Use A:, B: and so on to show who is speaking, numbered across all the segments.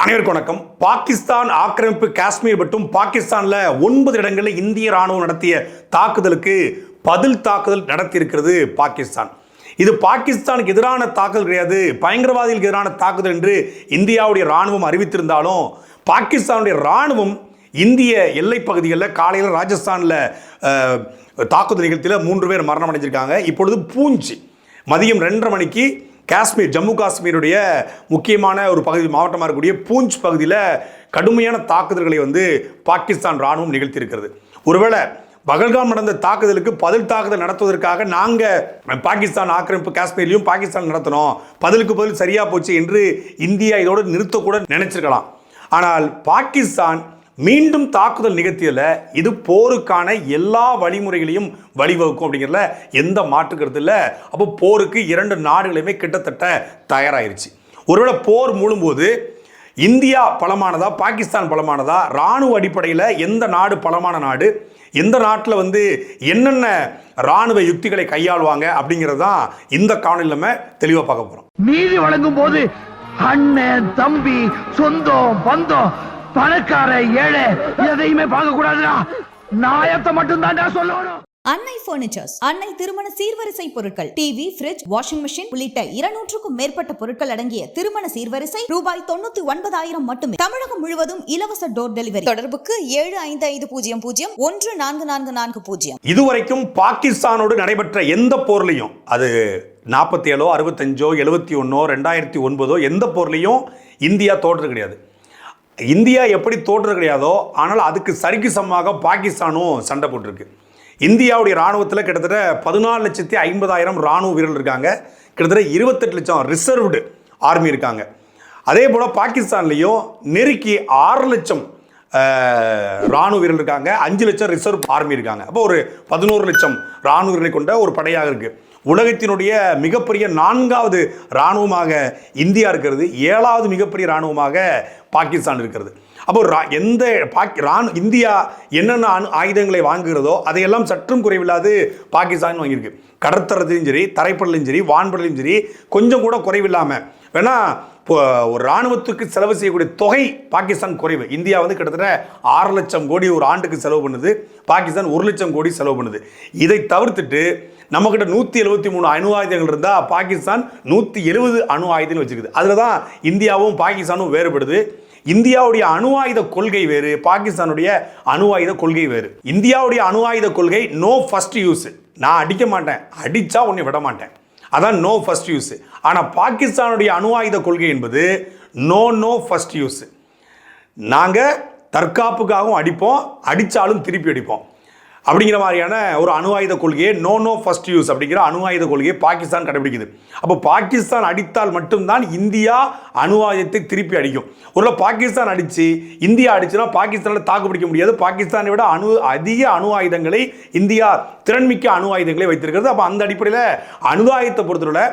A: அனைவருக்கும் வணக்கம். பாகிஸ்தான் ஆக்கிரமிப்பு காஷ்மீர் மற்றும் பாகிஸ்தான்ல ஒன்பது இடங்களில் இந்திய ராணுவம் நடத்திய தாக்குதலுக்கு பதில் தாக்குதல் நடத்தியிருக்கிறது பாகிஸ்தான். இது பாகிஸ்தானுக்கு எதிரான தாக்குதல் கிடையாது. பயங்கரவாதிகளுக்கு எதிரான தாக்குதல் என்று இந்தியாவுடைய ராணுவம் அறிவித்திருந்தாலும் பாகிஸ்தானுடைய ராணுவம் இந்திய எல்லை பகுதிகளில் காலையில் ராஜஸ்தானில் தாக்குதல் நிகழ்ச்சியில் மூன்று பேர் மரணம் அடைஞ்சிருக்காங்க. இப்பொழுது பூஞ்சி மதியம் ரெண்டரை மணிக்கு காஷ்மீர் ஜம்மு காஷ்மீருடைய முக்கியமான ஒரு பகுதி மாவட்டமாக இருக்கக்கூடிய பூஞ்ச் பகுதியில் கடுமையான தாக்குதல்களை வந்து பாகிஸ்தான் ராணுவம் நிகழ்த்தியிருக்கிறது. ஒருவேளை பகல்காம் நடந்த தாக்குதலுக்கு பதில் தாக்குதல் நடத்துவதற்காக நாங்கள் பாகிஸ்தான் ஆக்கிரமிப்பு காஷ்மீர்லையும் பாகிஸ்தான் நடத்தினோம். பதிலுக்கு பதில் சரியாக போச்சு என்று இந்தியா இதோடு நிறுத்தக்கூட நினைச்சிருக்கலாம். ஆனால் பாகிஸ்தான் மீண்டும் தாக்குதல் நிகழ்த்தியதில் இது போருக்கான எல்லா வழிமுறைகளையும் வழிவகுக்கும் அப்படிங்கிறதுல எந்த மாற்றுக்கிறது இல்லை. அப்போ போருக்கு இரண்டு நாடுகளுமே கிட்டத்தட்ட தயாராயிருச்சு. ஒருவேளை போர் மூழும்போது இந்தியா பலமானதா பாகிஸ்தான் பலமானதா இராணுவ அடிப்படையில் எந்த நாடு பலமான நாடு எந்த நாட்டில் வந்து என்னென்ன இராணுவ யுக்திகளை கையாளுவாங்க அப்படிங்கிறது தான் இந்த காணொலி நம்ம தெளிவாக பார்க்க போகிறோம்
B: நீதி வழங்கும் போது அண்ணன் தம்பி சொந்தம் பந்தம் பணக்கார ஏழை எதையுமே பார்க்க கூடாதுடா நாயத்தை மட்டும் தான் சொல்லணும்.
C: அன்னை பர்னிச்சர்ஸ் அன்னை திருமண சீர்வரிசை பொருட்கள். டிவி ஃபிரிட்ஜ் வாஷிங் மெஷின் உள்ளிட்ட இருநூற்றுக்கும் மேற்பட்ட பொருட்கள் அடங்கிய திருமண சீர்வரிசை ரூபாய் தொண்ணூத்தி ஒன்பதாயிரம் மட்டுமே. தமிழகம் முழுவதும் இலவச டோர் டெலிவரி தொடர்புக்கு ஏழு ஐந்து ஐந்து பூஜ்ஜியம் பூஜ்ஜியம் ஒன்று நான்கு நான்கு நான்கு பூஜ்ஜியம்.
A: இதுவரைக்கும் பாகிஸ்தானோடு நடைபெற்ற எந்த போர்லையும் அது நாற்பத்தி ஏழோ அறுபத்தஞ்சோ எழுபத்தி ஒன்றோ ரெண்டாயிரத்தி ஒன்பதோ எந்த போர்லையும் இந்தியா தோற்றது கிடையாது. இந்தியா எப்படி தோற்றது கிடையாதோ ஆனால் அதுக்கு சரிக்கு சமமாக பாகிஸ்தானும் சண்டை போட்டிருக்கு. இந்தியாவுடைய இராணுவத்தில் கிட்டத்தட்ட பதினாலு லட்சத்தி ஐம்பதாயிரம் இராணுவ வீரர்கள் இருக்காங்க. கிட்டத்தட்ட இருபத்தெட்டு லட்சம் ரிசர்வ்டு ஆர்மி இருக்காங்க. அதே போல் பாகிஸ்தான்லேயும் நெருக்கி ஆறு லட்சம் இராணுவ ராணுவ வீரர்கள் இருக்காங்க. அஞ்சு லட்சம் ரிசர்வ் ஆர்மி இருக்காங்க. அப்போ ஒரு பதினோரு லட்சம் ராணுவ வீரர்களை கொண்ட ஒரு படையாக இருக்குது உலகத்தினுடைய மிகப்பெரிய நான்காவது இராணுவமாக இந்தியா இருக்கிறது. ஏழாவது மிகப்பெரிய இராணுவமாக பாகிஸ்தான் இருக்கிறது. அப்போ ரா- எந்த பாக் ராணு இந்தியா என்னென்ன ஆயுதங்களை வாங்குகிறதோ அதையெல்லாம் சற்றும் குறைவில்லாது பாகிஸ்தான் வாங்கியிருக்கு. கடற்கரத்துலையும் சரி தரைப்படலையும் சரி வான்படலையும் சரி கொஞ்சம் கூட குறைவில்லாமல் வேணால் ஒரு இராணுவத்துக்கு செலவு செய்யக்கூடிய தொகை பாகிஸ்தான் குறைவு. இந்தியா வந்து கிட்டத்தட்ட ஆறு லட்சம் கோடி ஒரு ஆண்டுக்கு செலவு பண்ணுது. பாகிஸ்தான் ஒரு லட்சம் கோடி செலவு பண்ணுது. இதை தவிர்த்துட்டு நம்மக்கிட்ட நூற்றி எழுபத்தி மூணு அணு ஆயுதங்கள் இருந்தால் பாகிஸ்தான் நூற்றி எழுபது அணு ஆயுதங்கள் வச்சுருக்குது அதில் தான் இந்தியாவும் பாகிஸ்தானும் வேறுபடுது. இந்தியாவுடைய அணு ஆயுத கொள்கை வேறு பாகிஸ்தானுடைய அணு ஆயுத கொள்கை வேறு. இந்தியாவுடைய அணு ஆயுத கொள்கை நோ ஃபஸ்ட் யூஸ் நான் அடிக்க மாட்டேன். அடித்தா உன்னை விட மாட்டேன். அதான் நோ ஃபர்ஸ்ட் யூஸ் ஆனால் பாகிஸ்தானுடைய அணு ஆயுத கொள்கை என்பது நோ நோ ஃபர்ஸ்ட் யூஸ் நாங்கள் தற்காப்புக்காகவும் அடிப்போம் அடித்தாலும் திருப்பி அடிப்போம். அப்படிங்கிற மாதிரியான ஒரு அணு ஆயுத கொள்கையை நோ நோ ஃபர்ஸ்ட் யூஸ் அப்படிங்கிற அணு ஆயுத கொள்கையை பாகிஸ்தான் கடைபிடிக்குது. அப்போ பாகிஸ்தான் அடித்தால் மட்டும்தான் இந்தியா அணு ஆயுதத்தை திருப்பி அடிக்கும். ஒரு பாகிஸ்தான் அடித்து இந்தியா அடிச்சுன்னா பாகிஸ்தானில் தாக்கு பிடிக்க முடியாது. பாகிஸ்தானை விட அணு அதிக அணு ஆயுதங்களை இந்தியா திறன்மிக்க அணு ஆயுதங்களை வைத்திருக்கிறது. அப்போ அந்த அடிப்படையில் அணு ஆயுதத்தை பொறுத்தவரை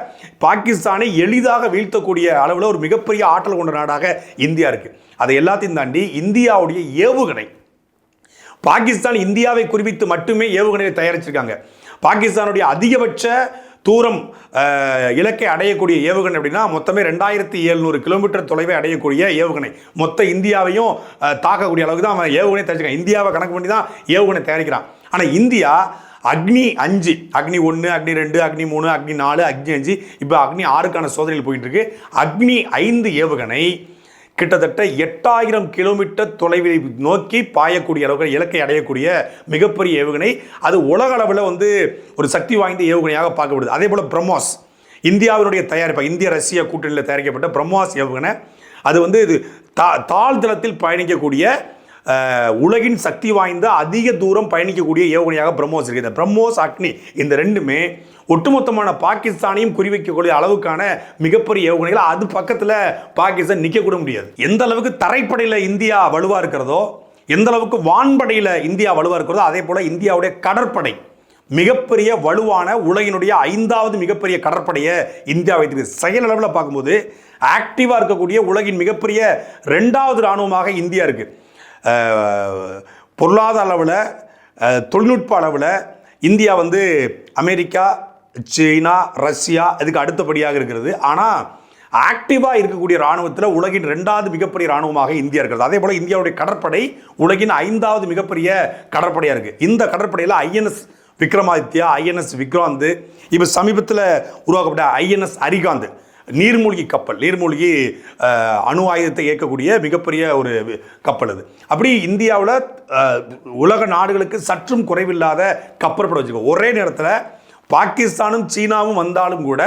A: பாகிஸ்தானை எளிதாக வீழ்த்தக்கூடிய அளவில் ஒரு மிகப்பெரிய ஆற்றல் கொண்ட நாடாக இந்தியா இருக்குது அதை எல்லாத்தையும் தாண்டி இந்தியாவுடைய ஏவுகணை பாகிஸ்தான் இந்தியாவை குறிவித்து மட்டுமே ஏவுகணையை தயாரிச்சிருக்காங்க. பாகிஸ்தானுடைய அதிகபட்ச தூரம் இலக்கை அடையக்கூடிய ஏவுகணை அப்படின்னா மொத்தமே ரெண்டாயிரத்தி எழுநூறு கிலோமீட்டர் தொலைவை அடையக்கூடிய ஏவுகணை. மொத்த இந்தியாவையும் தாக்கக்கூடிய அளவுக்கு தான் அவன் ஏவுகணை தயாரிச்சிருக்கான். இந்தியாவை கணக்கு பண்ணி தான் ஏவுகணை தயாரிக்கிறான். ஆனால் இந்தியா அக்னி அஞ்சு அக்னி ஒன்று அக்னி ரெண்டு அக்னி மூணு அக்னி நாலு அக்னி அஞ்சு இப்போ அக்னி ஆறுக்கான சோதனைகள் போயிட்டு இருக்கு அக்னி ஐந்து ஏவுகணை கிட்டத்தட்ட எட்டாயிரம் கிலோமீட்டர் தொலைவில் நோக்கி பாயக்கூடிய அளவுக்கு இலக்கை அடையக்கூடிய மிகப்பெரிய ஏவுகணை. அது உலக அளவில் வந்து ஒரு சக்தி வாய்ந்த ஏவுகணையாக பார்க்கப்படுது. அதே போல் பிரம்மோஸ் இந்தியாவினுடைய தயாரிப்பு இந்திய ரஷ்ய கூட்டணியில் தயாரிக்கப்பட்ட பிரம்மோஸ் ஏவுகணை. அது வந்து இது தா தாழ்தளத்தில் பயணிக்கக்கூடிய உலகின் சக்தி வாய்ந்த அதிக தூரம் பயணிக்கக்கூடிய ஏவுகணையாக பிரம்மோஸ் இருக்குது இந்த பிரம்மோஸ் அக்னி இந்த ரெண்டுமே ஒட்டுமொத்தமான பாகிஸ்தானையும் குறிவைக்கக்கூடிய அளவுக்கான மிகப்பெரிய ஏவுகணைகள். அது பக்கத்தில் பாகிஸ்தான் நிற்க கூட முடியாது. எந்த அளவுக்கு தரைப்படையில் இந்தியா வலுவாக இருக்கிறதோ எந்த அளவுக்கு வான்படையில் இந்தியா வலுவாக இருக்கிறதோ அதே போல் இந்தியாவுடைய கடற்படை மிகப்பெரிய வலுவான உலகினுடைய ஐந்தாவது மிகப்பெரிய கடற்படையை இந்தியா வைத்திருக்கு. செயல் அளவில் பார்க்கும்போது ஆக்டிவாக இருக்கக்கூடிய உலகின் மிகப்பெரிய ரெண்டாவது இராணுவமாக இந்தியா இருக்குது பொருளாதார அளவில் தொழில்நுட்ப அளவில் இந்தியா வந்து அமெரிக்கா சீனா ரஷ்யா இதுக்கு அடுத்தபடியாக இருக்கிறது. ஆனால் ஆக்டிவாக இருக்கக்கூடிய இராணுவத்தில் உலகின் ரெண்டாவது மிகப்பெரிய இராணுவமாக இந்தியா இருக்கிறது. அதே போல் இந்தியாவுடைய கடற்படை உலகின் ஐந்தாவது மிகப்பெரிய கடற்படையாக இருக்குது இந்த கடற்படையில் ஐஎன்எஸ் விக்ரமாதித்யா ஐஎன்எஸ் விக்ராந்த் இப்போ சமீபத்தில் உருவாக்கப்பட்ட ஐஎன்எஸ் அரிகாந்த். நீர்மூழ்கி கப்பல். நீர்மூழ்கி அணு ஆயுதத்தை இயக்கக்கூடிய மிகப்பெரிய ஒரு கப்பல் அது. அப்படி இந்தியாவில் உலக நாடுகளுக்கு சற்றும் குறைவில்லாத கப்பற்படை வச்சுக்கோ ஒரே நேரத்தில் பாகிஸ்தானும் சீனாவும் வந்தாலும் கூட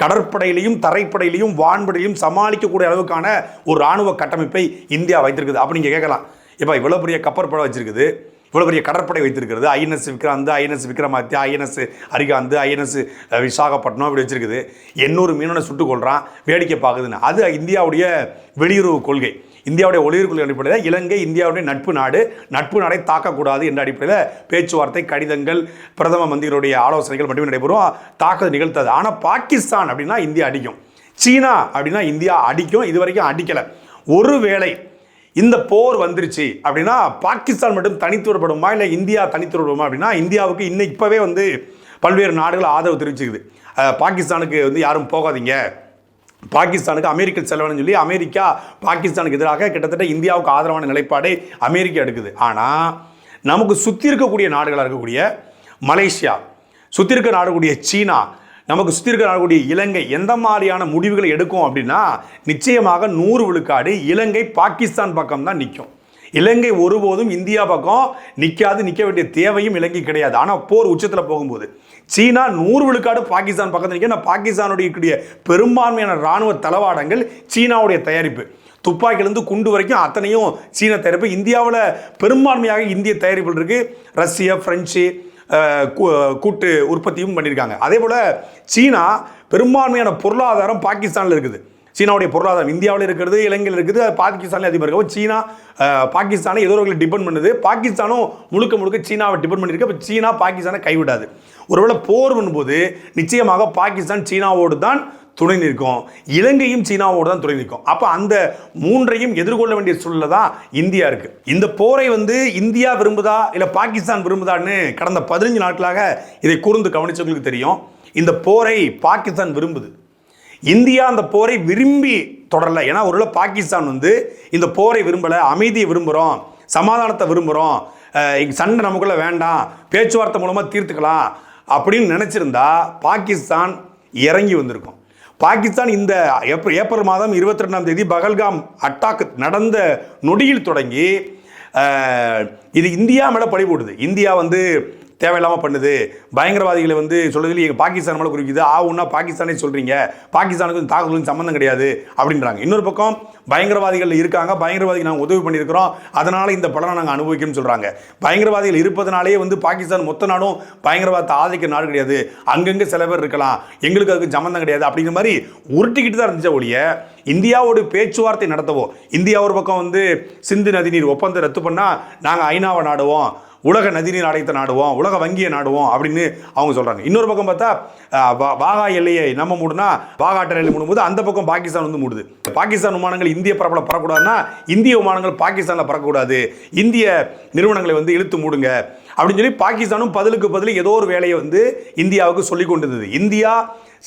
A: கடற்படையிலையும் தரைப்படையிலையும் வான்படையிலையும் சமாளிக்கக்கூடிய அளவுக்கான ஒரு இராணுவ கட்டமைப்பை இந்தியா வைத்திருக்குது. அப்படி நீங்கள் கேட்கலாம் இப்போ இவ்வளோ பெரிய கப்பற்படை வச்சுருக்குது. இவ்வளோ பெரிய கடற்படை வைத்திருக்கிறது. INS Vikrant INS Vikramaditya INS Arihant INS Visakhapatnam இப்படி வச்சிருக்குது. எண்ணூறு மீனவனை சுட்டுக் கொள்கிறான் வேடிக்கை பார்க்குதுன்னு. அது இந்தியாவுடைய வெளியுறவு கொள்கை. இந்தியாவுடைய ஒளியுறவு கொள்கை அடிப்படையில் இலங்கை இந்தியாவுடைய நட்பு நாடு. நட்பு நாடை தாக்கக்கூடாது என்ற அடிப்படையில் பேச்சுவார்த்தை கடிதங்கள் பிரதம மந்திரிகளுடைய ஆலோசனைகள் மட்டுமே நடைபெறும். தாக்குதல் நிகழ்த்தாது. ஆனால் பாகிஸ்தான் அப்படின்னா இந்தியா அடிக்கும். சீனா அப்படின்னா இந்தியா அடிக்கும். இது வரைக்கும் அடிக்கலை ஒருவேளை இந்த போர் வந்துருச்சு அப்படின்னா பாகிஸ்தான் மட்டும் தனித்துவப்படுமா இல்லை இந்தியா தனித்துவப்படுமா அப்படின்னா இந்தியாவுக்கு இன்னும் இப்போவே வந்து பல்வேறு நாடுகள் ஆதரவு தெரிவிச்சுக்குது. பாகிஸ்தானுக்கு வந்து யாரும் போகாதீங்க. பாகிஸ்தானுக்கு அமெரிக்க செலவனு சொல்லி அமெரிக்கா பாகிஸ்தானுக்கு எதிராக கிட்டத்தட்ட இந்தியாவுக்கு ஆதரவான நிலைப்பாடை அமெரிக்கா எடுக்குது. ஆனால் நமக்கு சுற்றி இருக்கக்கூடிய நாடுகளாக இருக்கக்கூடிய மலேசியா சுற்றி இருக்க நாடுக்கூடிய சீனா நமக்கு சுற்றி இருக்கக்கூடிய இலங்கை எந்த மாதிரியான முடிவுகளை எடுக்கும் அப்படின்னா நிச்சயமாக நூறு விழுக்காடு இலங்கை பாகிஸ்தான் பக்கம் தான் நிற்கும் இலங்கை ஒருபோதும் இந்தியா பக்கம் நிற்காது நிற்க வேண்டிய தேவையும் இலங்கை கிடையாது. ஆனால் போர் உச்சத்தில் போகும்போது சீனா நூறு விழுக்காடு பாகிஸ்தான் பக்கத்தில் நிற்கும் நான் பாகிஸ்தானுடைய இருக்கக்கூடிய பெரும்பான்மையான இராணுவ தளவாடங்கள் சீனாவுடைய தயாரிப்பு. துப்பாக்கிலேருந்து குண்டு வரைக்கும் அத்தனையும் சீன தயாரிப்பு. இந்தியாவில் பெரும்பான்மையாக இந்திய தயாரிப்புகள் இருக்குது ரஷ்யா பிரெஞ்சு கூட்டு உற்பத்தியும் பண்ணியிருக்காங்க. அதே போல் சீனா பெரும்பான்மையான பொருளாதாரம் பாகிஸ்தானில் இருக்குது. சீனாவுடைய பொருளாதாரம் இந்தியாவில் இருக்கிறது இலங்கையில் இருக்குது அது பாகிஸ்தானில் அதிகமாக இருக்கும் சீனா பாகிஸ்தானை ஏதோ ஒரு டிபெண்ட் பண்ணுது. பாகிஸ்தானும் முழுக்க முழுக்க சீனாவை டிபெண்ட் பண்ணியிருக்கு. இப்போ சீனா பாகிஸ்தானை கைவிடாது. ஒருவேளை போர் பண்ணும்போது நிச்சயமாக பாகிஸ்தான் சீனாவோடு தான் துணை நிற்கும். இலங்கையும் சீனாவோடு தான் துணை நிற்கும். அப்போ அந்த மூன்றையும் எதிர்கொள்ள வேண்டிய சூழ்நிலை தான் இந்தியா இருக்குது இந்த போரை வந்து இந்தியா விரும்புதா இல்லை பாகிஸ்தான் விரும்புதான்னு கடந்த பதினஞ்சு நாட்களாக இதை கூர்ந்து கவனிச்சவங்களுக்கு தெரியும். இந்த போரை பாகிஸ்தான் விரும்புது. இந்தியா அந்த போரை விரும்பி தொடரல. ஏன்னா ஒருவேளை பாகிஸ்தான் வந்து இந்த போரை விரும்பலை அமைதியை விரும்புகிறோம் சமாதானத்தை விரும்புகிறோம் சண்டை நமக்குள்ளே வேண்டாம் பேச்சுவார்த்தை மூலமாக தீர்த்துக்கலாம் அப்படின்னு நினச்சிருந்தா பாகிஸ்தான் இறங்கி வந்திருக்கும். பாகிஸ்தான் இந்த ஏப்ரல் ஏப்ரல் மாதம் இருபத்தி ரெண்டாம் தேதி பகல்காம் அட்டாக் நடந்த நொடியில் தொடங்கி இது இந்தியா மேலே பழி போடுது இந்தியா வந்து தேவையில்லாமல் பண்ணுது. பயங்கரவாதிகளை வந்து சொல்றதுல எங்கள் பாகிஸ்தான் மேலே குறிக்குது. ஆ ஒன்றா பாகிஸ்தானே சொல்கிறீங்க பாகிஸ்தானுக்கு இந்த தாக்குதலுக்கு சம்மந்தம் கிடையாது அப்படின்றாங்க. இன்னொரு பக்கம் பயங்கரவாதிகள் இருக்காங்க. பயங்கரவாதிகள் நாங்கள் உதவி பண்ணியிருக்கிறோம். அதனால் இந்த பலனை நாங்கள் அனுபவிக்கணும்னு சொல்கிறாங்க பயங்கரவாதிகள் இருப்பதனாலேயே வந்து பாகிஸ்தான் மொத்த நாடும் பயங்கரவாதத்தை ஆதிக்க நாடு கிடையாது. அங்கங்கே சில பேர் இருக்கலாம். எங்களுக்கு அதுக்கு சம்மந்தம் கிடையாது அப்படிங்கிற மாதிரி உருட்டிக்கிட்டு தான் இருந்துச்ச ஒழிய இந்தியாவோட பேச்சுவார்த்தை நடத்தவோ இந்தியா ஒரு பக்கம் வந்து சிந்து நதிநீர் ஒப்பந்தம் ரத்து பண்ணால் நாங்கள் ஐநாவை நாடுவோம். உலக நதிநீர் ஆணையத்தை நாடுவோம் உலக வங்கியை நாடுவோம் அப்படின்னு அவங்க சொல்கிறாங்க இன்னொரு பக்கம் பார்த்தா பாகா வாகா எல்லையை நம்ம மூடுனா வாகா அட்டை எல்லை மூடும்போது அந்த பக்கம் பாகிஸ்தான் வந்து மூடுது. பாகிஸ்தான் விமானங்கள் இந்திய பரப்பில் பறக்கூடாதுன்னா இந்திய விமானங்கள் பாகிஸ்தானில் பறக்கக்கூடாது. இந்திய நிறுவனங்களை வந்து இழுத்து மூடுங்க. அப்படின்னு சொல்லி பாகிஸ்தானும் பதிலுக்கு பதில் ஏதோ ஒரு வேலையை வந்து இந்தியாவுக்கு சொல்லி கொண்டு இருந்தது இந்தியா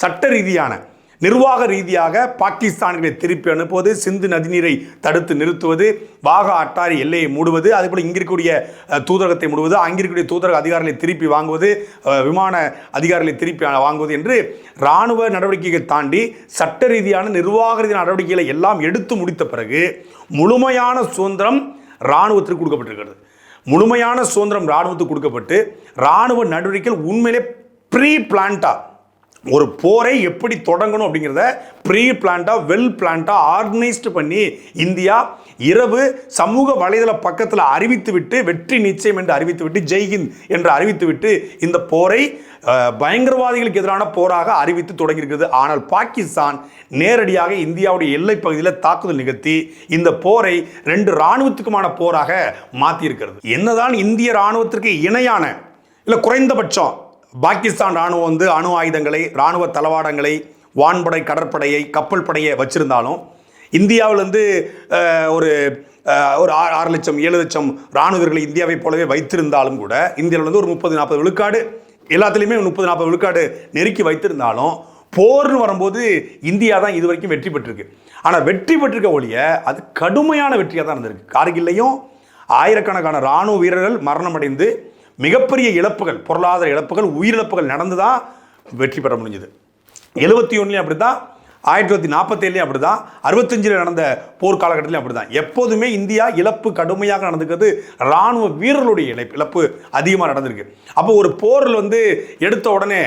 A: சட்ட ரீதியான நிர்வாக ரீதியாக பாகிஸ்தான்களை திருப்பி அனுப்புவது சிந்து நதிநீரை தடுத்து நிறுத்துவது வாகா அட்டாரி எல்லையை மூடுவது அதேபோல் இங்கிருக்கக்கூடிய தூதரகத்தை மூடுவது அங்கே இருக்கக்கூடிய தூதரக அதிகாரிகளை திருப்பி வாங்குவது விமான அதிகாரிகளை திருப்பி வாங்குவது என்று இராணுவ நடவடிக்கைகளை தாண்டி சட்ட ரீதியான நிர்வாக ரீதியான நடவடிக்கைகளை எல்லாம் எடுத்து முடித்த பிறகு முழுமையான சுதந்திரம் இராணுவத்திற்கு கொடுக்கப்பட்டிருக்கிறது. முழுமையான சுதந்திரம் இராணுவத்துக்கு கொடுக்கப்பட்டு இராணுவ நடவடிக்கைகள் உண்மையிலே ப்ரீ பிளான்டாக ஒரு போரை எப்படி தொடங்கணும் அப்படிங்கிறத ப்ரீ பிளான்டாக வெல் பிளான்டாக ஆர்கனைஸ்டு பண்ணி இந்தியா இரவு சமூக வலைதள பக்கத்தில் அறிவித்துவிட்டு வெற்றி நிச்சயம் என்று அறிவித்துவிட்டு ஜெய்ஹிந்த் என்று அறிவித்துவிட்டு இந்த போரை பயங்கரவாதிகளுக்கு எதிரான போராக அறிவித்து தொடங்கியிருக்கிறது. ஆனால் பாகிஸ்தான் நேரடியாக இந்தியாவுடைய எல்லை பகுதியில் தாக்குதல் நிகழ்த்தி இந்த போரை ரெண்டு இராணுவத்துக்குமான போராக மாற்றியிருக்கிறது என்னதான் இந்திய இராணுவத்திற்கு இணையான இல்லை குறைந்தபட்சம் பாகிஸ்தான் ராணுவம் வந்து அணு ஆயுதங்களை ராணுவ தளவாடங்களை வான்படை கடற்படையை கப்பல் படையை வச்சுருந்தாலும் இந்தியாவிலேருந்து ஒரு ஒரு ஆறு ஆறு லட்சம் ஏழு லட்சம் ராணுவ இந்தியாவைப் இந்தியாவை போலவே வைத்திருந்தாலும் கூட இந்தியாவில் வந்து ஒரு முப்பது நாற்பது விழுக்காடு எல்லாத்துலேயுமே முப்பது நாற்பது விழுக்காடு நெருக்கி வைத்திருந்தாலும் போர்னு வரும்போது இந்தியா தான் இது வரைக்கும் வெற்றி பெற்றிருக்கு. ஆனால் வெற்றி பெற்றிருக்க ஒழிய அது கடுமையான வெற்றியாக தான் இருந்திருக்கு. கார்கில்லையும் ஆயிரக்கணக்கான ராணுவ வீரர்கள் மரணமடைந்து மிகப்பெரிய இழப்புகள் பொருளாதார இழப்புகள் உயிரிழப்புகள் நடந்து தான் வெற்றி பெற முடிஞ்சது. எழுபத்தி ஒன்றுலையும் அப்படி தான் ஆயிரத்தி தொள்ளாயிரத்தி நாற்பத்தேழுலையும் அப்படி தான் அறுபத்தஞ்சில் நடந்த போர் காலகட்டத்திலையும் அப்படி தான் எப்போதுமே இந்தியா இழப்பு கடுமையாக நடந்துக்கிறது இராணுவ வீரர்களுடைய இழப்பு இழப்பு அதிகமாக நடந்திருக்கு. அப்போ ஒரு போரில் வந்து எடுத்த உடனே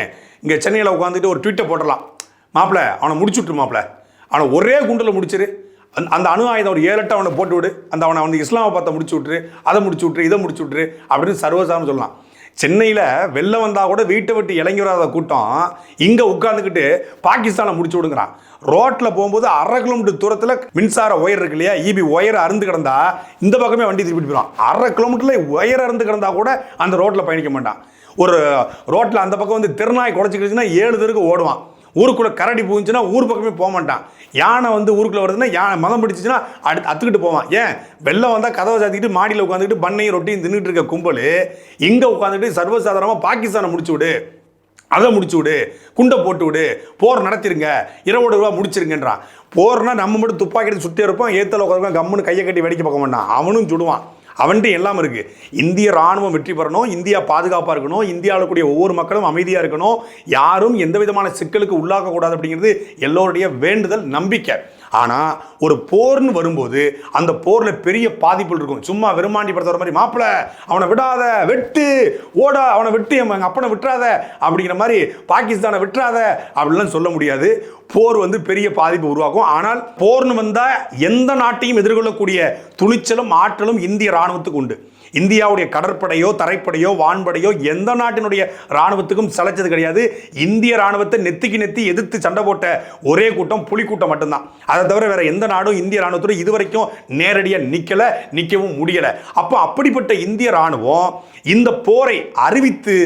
A: இங்கே சென்னையில் உட்காந்துட்டு ஒரு ட்வீட்டை போட்டுடலாம். மாப்பிள்ள அவனை முடிச்சு விட்டுரு மாப்பிள. அவனை ஒரே குண்டில் முடிச்சிரு. அந்த அந்த அணு ஆயுதம் ஒரு ஏழு எட்டு அவனை போட்டு விடு. அந்த அவனை வந்து இஸ்லாமாபாத்தை முடிச்சு விட்டுரு அதை முடிச்சு விட்டுரு இதை முடிச்சு விட்டுரு அப்படின்னு சர்வசாரம் சொல்லலாம். சென்னையில் வெளில வந்தால் கூட வீட்டை விட்டு இறங்கி வராத கூட்டம் இங்கே உட்காந்துக்கிட்டு பாகிஸ்தானை முடிச்சு விடுங்கிறான். ரோட்டில் போகும்போது அரை கிலோமீட்டர் தூரத்தில் மின்சார ஒயர் இருக்கு இல்லையா? இபி ஒயர் அருந்து கிடந்தா இந்த பக்கமே வண்டி திருப்பிட்டு போயிடும் அரை கிலோமீட்டரில் ஒயர் அருந்து கிடந்தா கூட அந்த ரோட்டில் பயணிக்க மாட்டான். ஒரு ரோட்டில் அந்த பக்கம் வந்து திருநாய் குறைச்சிக்கிச்சுன்னா ஏழு தெருக்கு ஓடுவான். ஊருக்குள்ளே கரடி போச்சுன்னா ஊர் பக்கமே போக மாட்டான். யானை வந்து ஊருக்குள்ளே வருதுன்னா யானை மதம் பிடிச்சிச்சுன்னா அடுத்து அத்துக்கிட்டு போவான். ஏன்? வெள்ளம் வந்தால் கதவை சாத்திக்கிட்டு மாடியில் உட்காந்துக்கிட்டு பண்ணையும் ரொட்டியும் தின்னுட்டு இருக்க கும்பல் இங்கே உட்காந்துட்டு சர்வசாதாரணமாக பாகிஸ்தானை முடிச்சு விடு. அதை முடிச்சு விடு. குண்டை போட்டு விடு. போர் நடத்திருங்க. இரவோட ரூபா முடிச்சிருங்கன்றான். போர்னா நம்ம மட்டும் துப்பாக்கி சுற்றி இருப்போம். ஏத்தல உட்காந்துருக்கோம் கம்முன்னு கையை கட்டி வெடிக்க பார்க்க மாட்டான். அவனும் சுடுவான். அவன்கிட்ட எல்லாம் இருக்குது இந்திய ராணுவம் வெற்றி பெறணும் இந்தியா பாதுகாப்பாக இருக்கணும் இந்தியாவில் கூடிய ஒவ்வொரு மக்களும் அமைதியாக இருக்கணும். யாரும் எந்த விதமான சிக்கலுக்கு உள்ளாகக்கூடாது அப்படிங்கிறது எல்லோருடைய வேண்டுதல் நம்பிக்கை. ஆனால் ஒரு போர்னு வரும்போது அந்த போரில் பெரிய பாதிப்புகள் இருக்கும். சும்மா வெறுமாண்டி வர மாதிரி மாப்பிள்ளை அவனை விடாத வெட்டு ஓடா அவனை விட்டு எங்கள் அப்பனை விட்டுறாத அப்படிங்கிற மாதிரி பாகிஸ்தானை விட்டுறாத அப்படிலாம் சொல்ல முடியாது. போர் வந்து பெரிய பாதிப்பு உருவாக்கும். ஆனால் போர்னு வந்தால் எந்த நாட்டையும் எதிர்கொள்ளக்கூடிய துணிச்சலும் ஆற்றலும் இந்திய ராணுவத்துக்கு உண்டு. இந்தியாவுடைய கடற்படையோ தரைப்படையோ வான்படையோ எந்த நாட்டினுடைய ராணுவத்துக்கும் சளைச்சது கிடையாது. இந்திய ராணுவத்தை நெத்திக்கு நெத்தி எதிர்த்து சண்டை போட்ட ஒரே கூட்டம் புலி கூட்டம் மட்டும்தான். அதை தவிர வேற எந்த நாடும் இந்திய ராணுவத்தோட இதுவரைக்கும் நேரடியாக நிற்கலை நிற்கவும் முடியலை. அப்போ அப்படிப்பட்ட இந்திய ராணுவம் இந்த போரை அறிவித்து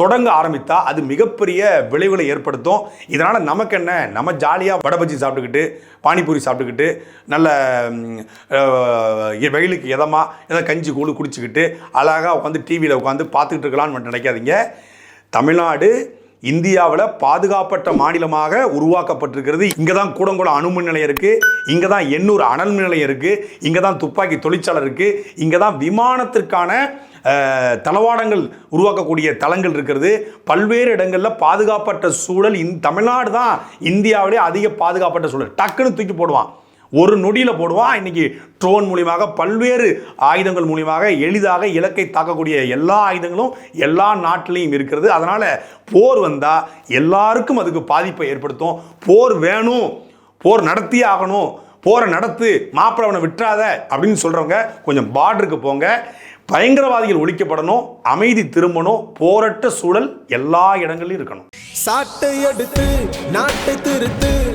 A: தொடங்க ஆரம்பித்தா அது மிகப்பெரிய விளைவுகளை ஏற்படுத்தும். இதனால் நமக்கு என்ன? நம்ம ஜாலியாக வடை பஜ்ஜி சாப்பிட்டுக்கிட்டு பானிபூரி சாப்பிட்டுக்கிட்டு நல்ல வெயிலுக்கு இதமாக ஏதாவது கஞ்சி கூழு குடிச்சிக்கிட்டு அழகாக உட்காந்து டிவியில் உட்காந்து பார்த்துக்கிட்டு இருக்கலாம்னு மட்டும் நினைக்காதீங்க. தமிழ்நாடு இந்தியாவில் பாதுகாப்பற்ற மாநிலமாக உருவாக்கப்பட்டிருக்கிறது. இங்கே தான் கூடங்குளம் அணுமின் நிலையம் இருக்குது இங்கே தான் எண்ணூர் அனல் மின் நிலையம் இருக்குது இங்கே தான் துப்பாக்கி தொழிற்சாலை இருக்குது இங்கே தான் விமானத்திற்கான தளவாடங்கள் உருவாக்கக்கூடிய தளங்கள் இருக்கிறது. பல்வேறு இடங்களில் பாதுகாப்பற்ற சூழல் இந் தமிழ்நாடு தான் இந்தியாவிலே அதிக பாதுகாப்பற்ற சூழல். டக்குன்னு தூக்கி போடுவான். ஒரு நொடியில் போடுவான் இன்னைக்கு ட்ரோன் மூலியமாக பல்வேறு ஆயுதங்கள் மூலியமாக எளிதாக இலக்கை தாக்கக்கூடிய எல்லா ஆயுதங்களும் எல்லா நாட்டிலையும் இருக்கிறது. அதனால் போர் வந்தால் எல்லாருக்கும் அதுக்கு பாதிப்பை ஏற்படுத்தும். போர் வேணும். போர் நடத்தியே ஆகணும். போரை நடத்து மாப்பிளவனை விட்டுறாத அப்படின்னு சொல்கிறவங்க கொஞ்சம் பார்டருக்கு போங்க. பயங்கரவாதிகள் ஒழிக்கப்படணும். அமைதி திரும்பணும். போரட்ட சூழல் எல்லா இடங்களிலும் இருக்கணும்.
D: சாட்டை எடுத்து நாட்டை திருத்து